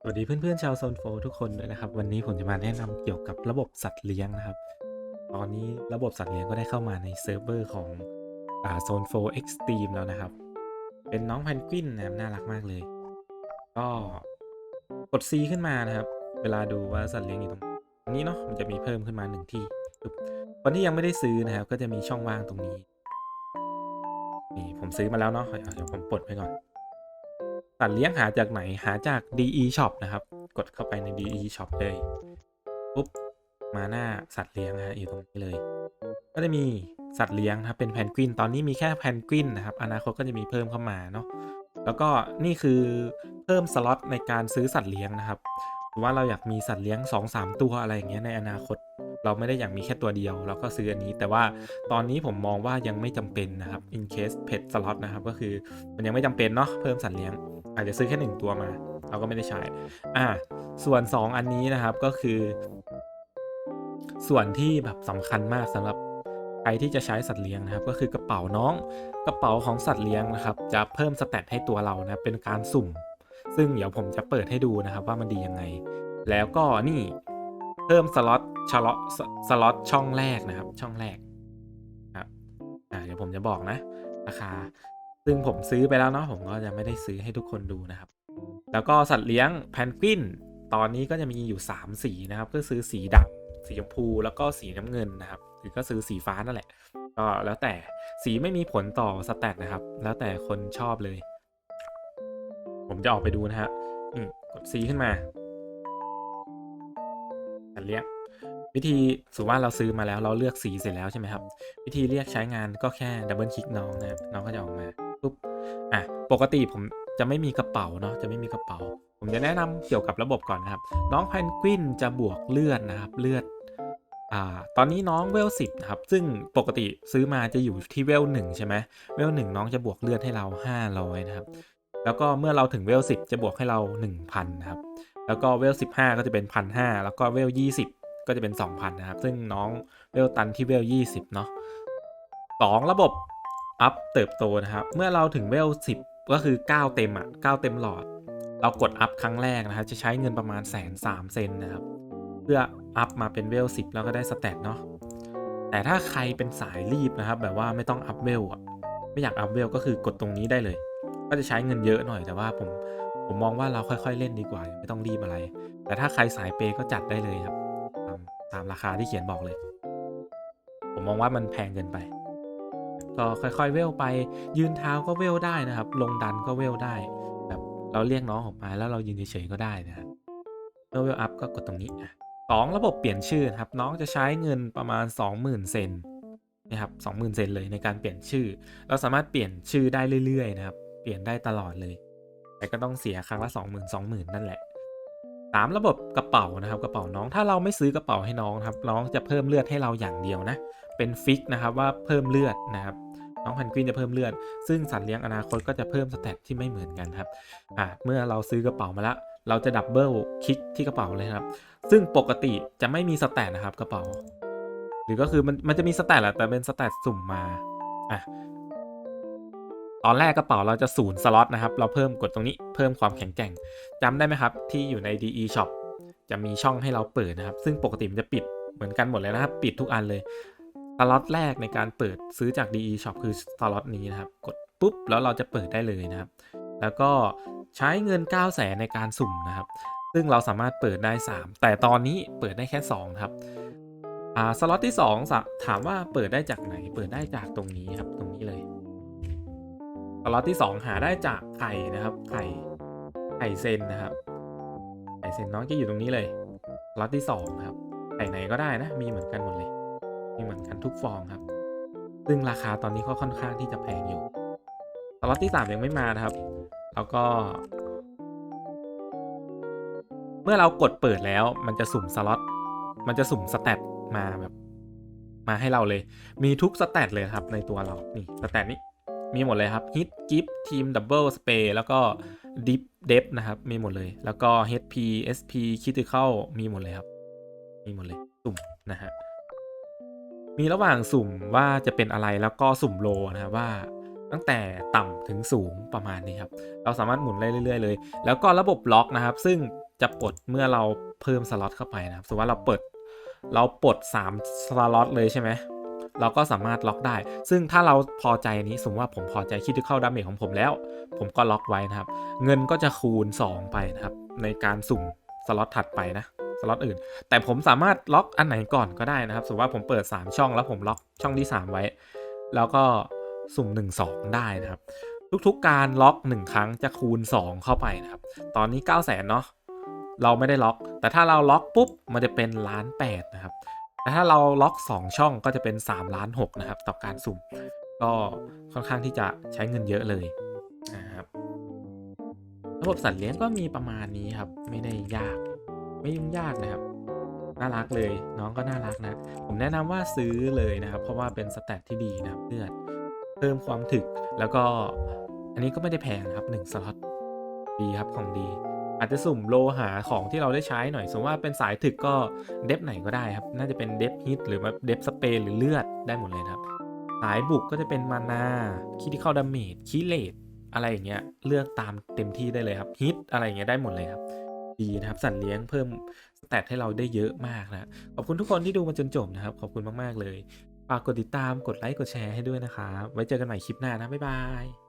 สวัสดีเพื่อนๆชาวโซนโฟทุกคนด้วยนะครับ วันนี้ผมจะมาแนะนำเกี่ยวกับระบบสัตว์เลี้ยงนะครับ ตอนนี้ระบบสัตว์เลี้ยงก็ได้เข้ามาในเซิร์ฟเวอร์ของโซนโฟเอ็กซ์ตรีมแล้วนะครับ เป็นน้องแพนกวินนะครับน่ารักมากเลย ก็กด C ขึ้นมานะครับ เวลาดูว่าสัตว์เลี้ยงอยู่ตรงนี้เนาะมันจะมีเพิ่มขึ้นมาหนึ่งที่คนที่ยังไม่ได้ซื้อนะครับ ก็จะมีช่องว่างตรงนี้นี่ผมซื้อมาแล้วเนาะเดี๋ยวผมปลดไปก่อน สัตว์เลี้ยงหาจากไหนหาจาก DE Shop นะครับ กดเข้าไปใน DE Shop เลยปุ๊บมาหน้าสัตว์เลี้ยงนะฮะอยู่ตรงนี้เลย ก็จะมีสัตว์เลี้ยงนะครับเป็นแพนกวินตอนนี้มีแค่แพนกวินนะครับ อนาคตก็จะมีเพิ่มเข้ามาเนาะแล้วก็นี่คือเพิ่มสล็อตในการซื้อสัตว์เลี้ยงนะครับหรือว่าเราอยากมีสัตว์เลี้ยง 2-3 ตัวอะไรอย่างเงี้ยในอนาคต เราไม่ได้อยากมีแค่ตัวเดียว เราก็ซื้ออันนี้ แต่ว่าตอนนี้ผมมองว่ายังไม่จำเป็นนะครับ in case pet slot นะครับก็คือมันยังไม่จำเป็นเนาะเพิ่มสัตว์เลี้ยง อาจจะซื้อแค่หนึ่งตัวมา เราก็ไม่ได้ใช้ อ่า ส่วน 2 อันนี้นะครับก็คือ ส่วนที่แบบสำคัญมากสำหรับใครที่จะใช้สัตว์เลี้ยงนะครับ ก็คือกระเป๋าน้องกระเป๋าของสัตว์เลี้ยงนะครับ จะเพิ่มสเตตให้ตัวเรานะเป็นการสุ่ม ซึ่งเดี๋ยวผมจะเปิดให้ดูนะครับว่ามันดียังไง แล้วก็นี่เพิ่มสล็อตชล็อตสล็อตช่องแรกนะครับ ช่องแรกครับอ่าเดี๋ยวผมจะบอกนะราคา ซึ่งผมซื้อไปแล้วเนาะผมก็จะไม่ได้ซื้อให้ทุกคนดูนะครับ แล้วก็สัตว์เลี้ยงแพนกวินตอนนี้ก็จะมีอยู่ 3 สีนะครับ ก็ซื้อสีดำสีชมพูแล้วก็สีน้ำเงินนะครับหรือก็ซื้อสีฟ้านั่นแหละ ก็แล้วแต่สีไม่มีผลต่อสแตทนะครับ แล้วแต่คนชอบเลย ผมจะออกไปดูนะฮะอืมกดสีขึ้นมาสัตว์เลี้ยงวิธีสมมติว่าเราซื้อมาแล้วเราเลือกสีเสร็จแล้วใช่ไหมครับ วิธีเรียกใช้งานก็แค่ดับเบิลคลิกน้องนะครับน้องก็จะออกมา ปุ๊บอะปกติผมจะไม่มีกระเป๋าเนาะจะไม่มีกระเป๋า ผมจะแนะนำเกี่ยวกับระบบก่อนนะครับ น้องแพนกวินจะบวกเลือดนะครับเลือดอ่าตอนนี้น้องเวลสิบนะครับ ซึ่งปกติซื้อมาจะอยู่ที่เวลหนึ่งใช่ไหมเวลหนึ่งน้องจะบวกเลือดให้เราห้าร้อยนะครับ แล้วก็เมื่อเราถึงเวลสิบจะบวกให้เราหนึ่งพันนะครับ แล้วก็เวลสิบห้าก็จะเป็นพันห้าแล้วก็เวลยี่สิบก็จะเป็น 2,000 นะครับ ซึ่งน้องเวลตันที่เวล20เนาะสองระบบ อัพเติบโตนะครับ เมื่อเราถึงเวล 10 ก็คือ 9 เต็มอะ 9 เต็มหลอด เรากดอัพครั้งแรกนะครับ จะใช้เงินประมาณแสนสามเซนนะครับ เพื่ออัพมาเป็นเวล 10 แล้วก็ได้สเตตเนาะ แต่ถ้าใครเป็นสายรีบนะครับ แบบว่าไม่ต้องอัพเวลอะ ไม่อยากอัพเวลก็คือกดตรงนี้ได้เลย ก็จะใช้เงินเยอะหน่อย แต่ว่าผมผมมองว่าเราค่อยๆเล่นดีกว่า ไม่ต้องรีบอะไร แต่ถ้าใครสายเปก็จัดได้เลยครับ ตามตามราคาที่เขียนบอกเลย ผมมองว่ามันแพงเกินไป ก็ค่อยๆเวลไป ยืนเท้าก็เวลได้นะครับ ลงดันก็เวลได้แบบเราเรียกน้องออกมาแล้วเรายืนเฉยๆก็ได้นะครับเมื่อเวลอัพก็กดตรงนี้อะสองระบบเปลี่ยนชื่อครับ น้องจะใช้เงินประมาณ 20,000 เซนนะครับ20,000เซนเลยในการเปลี่ยนชื่อ เราสามารถเปลี่ยนชื่อได้เรื่อยๆนะครับ เปลี่ยนได้ตลอดเลย แต่ก็ต้องเสียครั้งละ 20,000 20,000 นั่นแหละสามระบบกระเป๋านะครับกระเป๋าน้องถ้าเราไม่ซื้อกระเป๋าให้น้องครับน้องจะเพิ่มเลือดให้เราอย่างเดียวนะ เป็นฟิกนะครับว่าเพิ่มเลือดนะครับน้องพันกวินจะเพิ่มเลือด ซึ่งสัตว์เลี้ยงอนาคตก็จะเพิ่มสเตตที่ไม่เหมือนกันครับอะเมื่อเราซื้อกระเป๋ามาแล้วเราจะดับเบิลคลิกที่กระเป๋าเลยครับ ซึ่งปกติจะไม่มีสเตตนะครับกระเป๋า หรือก็คือมันมันจะมีสเตตแหละแต่เป็นสเตตสุ่มมาอะตอนแรกกระเป๋าเราจะศูนย์สล็อตนะครับ เราเพิ่มกดตรงนี้เพิ่มความแข็งแกร่งจำได้ไหมครับ ที่อยู่ใน DE Shop จะมีช่องให้เราเปิดนะครับ ซึ่งปกติมันจะปิดเหมือนกันหมดเลยนะครับ ปิดทุกอันเลย ล็อตแรกในการเปิดซื้อจาก DE Shop คือสล็อตนี้นะครับ กดปุ๊บ แล้วเราจะเปิดได้เลยนะครับ แล้วก็ใช้เงิน 9 0 0แสนในการสุ่มนะครับ ซึ่งเราสามารถเปิดได้ 3 แต่ตอนนี้เปิดได้แค่ 2 ครับอ่าสล็อตที่2ถามว่าเปิดได้จากไหน เปิดได้จากตรงนี้ครับ ตรงนี้เลยสล็อตที่ 2 หาได้จากไข่นะครับ ไข่ไข่เซนนะครับไข่เซนน้องจะอยู่ตรงนี้เลยสล็อตที่2นะครับไข่ไหนก็ได้นะ มีเหมือนกันหมดเลย มีเหมือนกันทุกฟองครับ ซึ่งราคาตอนนี้ก็ค่อนข้างที่จะแพงอยู่สล็อตที่3ยังไม่มานะครับ แล้วก็ เมื่อเรากดเปิดแล้ว มันจะสุ่มสล็อต มันจะสุ่มสเตตมาแบบ มาให้เราเลย มีทุกสเตตเลยครับในตัวเรา นี่สเตตนี้ มีหมดเลยครับฮิตกิฟทีมดับเบิลสเปย์แล้วก็ดิฟเดฟนะครับ มีหมดเลย แล้วก็ HP SP Critical มีหมดเลยครับ มีหมดเลย สุ่มนะฮะ มีระหว่างสุ่มว่าจะเป็นอะไรแล้วก็สุ่มโลนะครับว่าตั้งแต่ต่ำถึงสูงประมาณนี้ครับ เราสามารถหมุนได้เรื่อยๆเลย แล้วก็ระบบล็อกนะครับ ซึ่งจะปลดเมื่อเราเพิ่มสล็อตเข้าไปนะครับ สมมติว่าเราเปิด เราปลด3สล็อตเลยใช่ไหม เราก็สามารถล็อกได้ ซึ่งถ้าเราพอใจนนี้ สมมติว่าผมพอใจคิดที่เข้าดาเมจของผมแล้ว ผมก็ล็อกไว้นะครับ เงินก็จะคูณ 2 ไปนะครับ ในการสุ่มสล็อตถัดไปนะ สล็อตอื่น แต่ผมสามารถล็อกอันไหนก่อนก็ได้นะครับสมมติว่าผมเปิด 3 ช่องแล้วผมล็อกช่องที่ 3 ไว้ แล้วก็สุ่ม 1 2 ได้นะครับ ทุกๆการล็อก 1 ครั้งจะคูณ 2 เข้าไปนะครับ ตอนนี้ 9 0 0 0 0นเนาะเราไม่ได้ล็อก แต่ถ้าเราล็อกปุ๊บมันจะเป็นล้านแปดนะครับแต่ถ้าเราล็อก 2 ช่องก็จะเป็น3ล้าน6นะครับต่อการสุ่ม ก็ค่อนข้างที่จะใช้เงินเยอะเลยนะครับระบบสัตว์เลี้ยงก็มีประมาณนี้ครับ ไม่ได้ยาก ไม่ยุ่งยากนะครับ น่ารักเลย น้องก็น่ารักนะ ผมแนะนำว่าซื้อเลยนะครับ เพราะว่าเป็นสแตทที่ดีนะเลือดเพิ่มความถึก แล้วก็อันนี้ก็ไม่ได้แพงนะครับ1สล็อตดีครับของดี อาจจะสุ่มโลหาของที่เราได้ใช้หน่อย สมมติว่าเป็นสายถึกก็เดฟไหนก็ได้ครับ น่าจะเป็นเดฟฮิตหรือว่าเดฟสเปรย์หรือเลือดได้หมดเลยครับสายบุกก็จะเป็นมานาคิดิคอลดาเมจคิเลตอะไรอย่างเงี้ย เลือกตามเต็มที่ได้เลยครับฮิตอะไรอย่างเงี้ยได้หมดเลยครับ ดีนะครับ สัตว์เลี้ยงเพิ่มสแตทให้เราได้เยอะมากนะขอบคุณทุกคนที่ดูมาจนจบนะครับ ขอบคุณมาก ๆ เลย ฝากกดติดตามกดไลค์กดแชร์ให้ด้วยนะครับ ไว้เจอกันใหม่คลิปหน้านะบ๊ายบาย